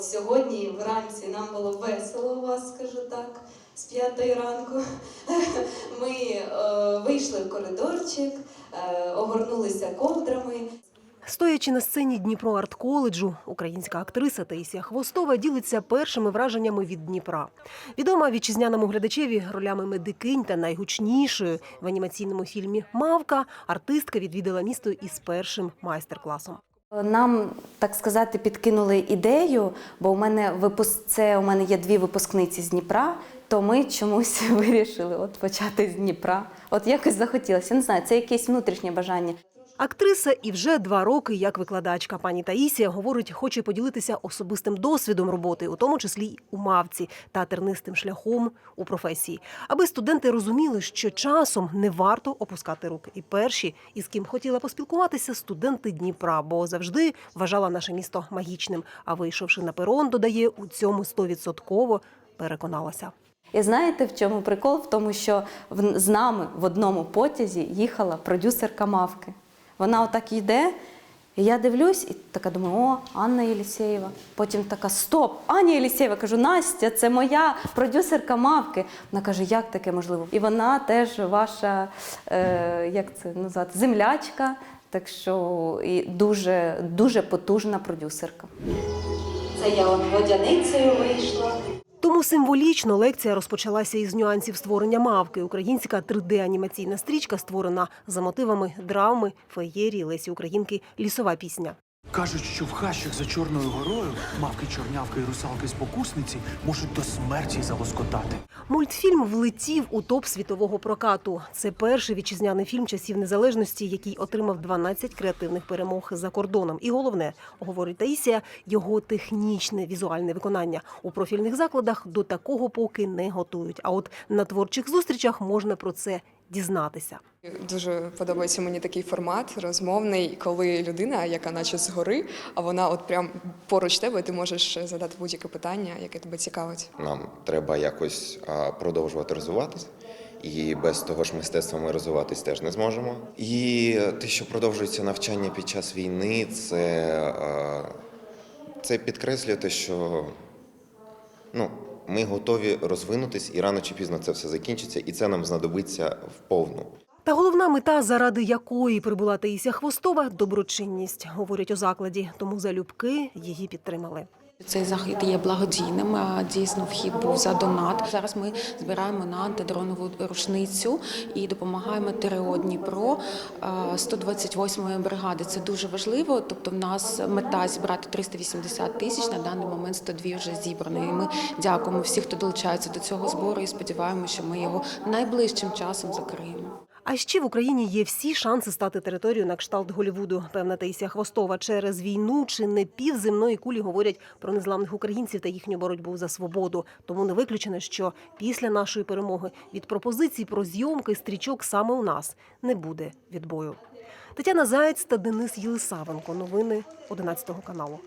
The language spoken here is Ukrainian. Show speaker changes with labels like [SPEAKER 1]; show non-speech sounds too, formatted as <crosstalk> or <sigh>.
[SPEAKER 1] Сьогодні вранці нам було весело у вас, скажу так, з п'ятої ранку. <laughs> Ми е, вийшли в коридорчик, е, огорнулися ковдрами.
[SPEAKER 2] Стоячи на сцені Дніпро арт коледжу, українська актриса Таїсія Хвостова ділиться першими враженнями від Дніпра. Відома вітчизняному глядачеві ролями медикинь та найгучнішою в анімаційному фільмі Мавка артистка відвідала місто із першим майстер-класом.
[SPEAKER 3] Нам, так сказати, підкинули ідею, бо у мене випуск... це у мене є дві випускниці з Дніпра, то ми чомусь <laughs> вирішили от почати з Дніпра. От якось захотілося. Не знаю, це якесь внутрішнє бажання.
[SPEAKER 2] Актриса і вже два роки як викладачка. Пані Таїсія говорить, хоче поділитися особистим досвідом роботи, у тому числі й у мавці та тернистим шляхом у професії, аби студенти розуміли, що часом не варто опускати руки. І перші, із ким хотіла поспілкуватися, студенти Дніпра, бо завжди вважала наше місто магічним. А вийшовши на перон, додає у цьому стовідсотково переконалася.
[SPEAKER 3] І знаєте, в чому прикол? В тому, що з нами в одному потязі їхала продюсерка Мавки. Вона отак йде, і я дивлюсь, і така думаю, о, Анна Єлісєєва. Потім така, стоп, Аня Єлісєєва. Кажу, Настя, це моя продюсерка Мавки. Вона каже, як таке можливо? І вона теж ваша, е, як це назвати, землячка. Так що і дуже, дуже потужна продюсерка.
[SPEAKER 1] Це я от водяницею вийшла.
[SPEAKER 2] Символічно лекція розпочалася із нюансів створення мавки. Українська 3D-анімаційна стрічка створена за мотивами драми, феєрії Лесі Українки Лісова пісня.
[SPEAKER 4] Кажуть, що в хащах за Чорною горою мавки, чорнявки і русалки спокусниці можуть до смерті залоскотати.
[SPEAKER 2] Мультфільм влетів у топ світового прокату. Це перший вітчизняний фільм часів незалежності, який отримав 12 креативних перемог за кордоном. І головне, говорить Таїсія, його технічне візуальне виконання у профільних закладах до такого поки не готують. А от на творчих зустрічах можна про це дізнатися.
[SPEAKER 5] Дуже подобається мені такий формат розмовний, коли людина, яка наче згори, а вона от прям поруч тебе, і ти можеш задати будь-яке питання, яке тебе цікавить.
[SPEAKER 6] Нам треба якось продовжувати розвиватися. І без того ж мистецтва ми розвиватись теж не зможемо. І те, що продовжується навчання під час війни, це, це підкреслює те, що ну, ми готові розвинутись, і рано чи пізно це все закінчиться, і це нам знадобиться вповну.
[SPEAKER 2] Та головна мета, заради якої прибула Таїся Хвостова доброчинність, говорять у закладі. Тому залюбки її підтримали.
[SPEAKER 7] Цей захід є благодійним. Дійсно, вхід був за донат. Зараз ми збираємо на антидронову рушницю і допомагаємо ТРО Дніпро а, 128-ї бригади. Це дуже важливо. Тобто, в нас мета зібрати 380 тисяч. На даний момент 102 вже зібрані. І ми дякуємо всіх, хто долучається до цього збору, і сподіваємося, що ми його найближчим часом закриємо.
[SPEAKER 2] А ще в Україні є всі шанси стати територією на кшталт Голівуду. Певна Таїсія Хвостова через війну чи не півземної кулі говорять про незламних українців та їхню боротьбу за свободу. Тому не виключено, що після нашої перемоги від пропозицій про зйомки стрічок саме у нас не буде відбою. Тетяна Заєць та Денис Єлисавенко. Новини 11 каналу.